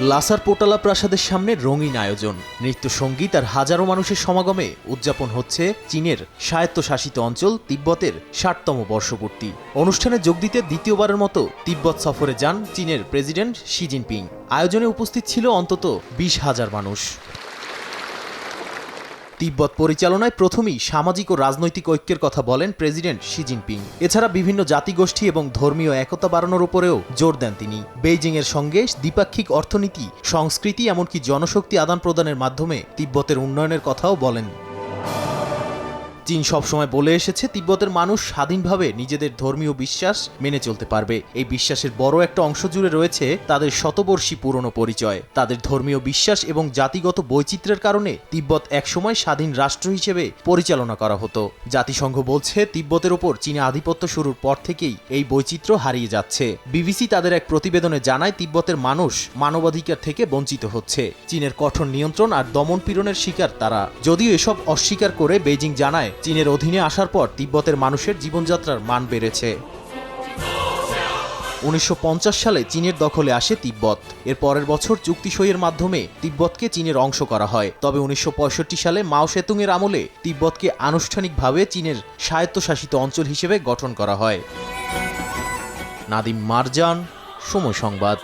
লাসার Potala প্রাসাদের সামনে রঙিন আয়োজন। নৃত্য সংগীত আর হাজারো মানুষের সমাগমে উদযাপন হচ্ছে চীনের স্বায়ত্তশাসিত অঞ্চল তিব্বতের ষাটতম বর্ষপূর্তি। অনুষ্ঠানে যোগ দিতে দ্বিতীয়বারের মতো তিব্বত সফরে যান চীনের প্রেসিডেন্ট শি জিনপিং। আয়োজনে উপস্থিত ছিল অন্তত বিশ হাজার মানুষ। তিব্বত পরিচালনায় প্রথমেই সামাজিক ও রাজনৈতিক ঐক্যের কথা বলেন প্রেসিডেন্ট শি জিনপিং। এছাড়া বিভিন্ন জাতিগোষ্ঠী এবং ধর্মীয় একতা বাড়ানোর উপরেও জোর দেন তিনি। বেইজিং এর সঙ্গে দ্বিপাক্ষিক অর্থনীতি, সংস্কৃতি, এমনকি জনশক্তি আদান প্রদানের মাধ্যমে তিব্বতের উন্নয়নের কথাও বলেন। চীন সবসময় বলে এসেছে, তিব্বতের মানুষ স্বাধীনভাবে নিজেদের ধর্মীয় বিশ্বাস মেনে চলতে পারবে। এই বিশ্বাসের বড় একটা অংশ জুড়ে রয়েছে তাদের শতবর্ষী পুরনো পরিচয়। তাদের ধর্মীয় বিশ্বাস এবং জাতিগত বৈচিত্র্যের কারণে তিব্বত একসময় স্বাধীন রাষ্ট্র হিসেবে পরিচালনা করা হতো। জাতিসংঘ বলছে, তিব্বতের ওপর চীনা আধিপত্য শুরুর পর থেকেই এই বৈচিত্র্য হারিয়ে যাচ্ছে। বিবিসি তাদের এক প্রতিবেদনে জানায়, তিব্বতের মানুষ মানবাধিকার থেকে বঞ্চিত হচ্ছে। চীনের কঠোর নিয়ন্ত্রণ আর দমন পীড়নের শিকার তারা। যদিও এসব অস্বীকার করে বেইজিং জানায় চীনের অধীনে আসার পর তিব্বতের মানুষের জীবনযাত্রার মান বেড়েছে। উনিশশো পঞ্চাশ সালে চীনের দখলে আসে তিব্বত। এর পরের বছর চুক্তি সইয়ের মাধ্যমে তিব্বতকে চীনের অংশ করা হয়। তবে উনিশশো পঁয়ষট্টি সালে মাও সেতুং এর আমলে তিব্বতকে আনুষ্ঠানিকভাবে চীনের স্বায়ত্তশাসিত অঞ্চল হিসেবে গঠন করা হয়। নাদিম মারজান, সময় সংবাদ।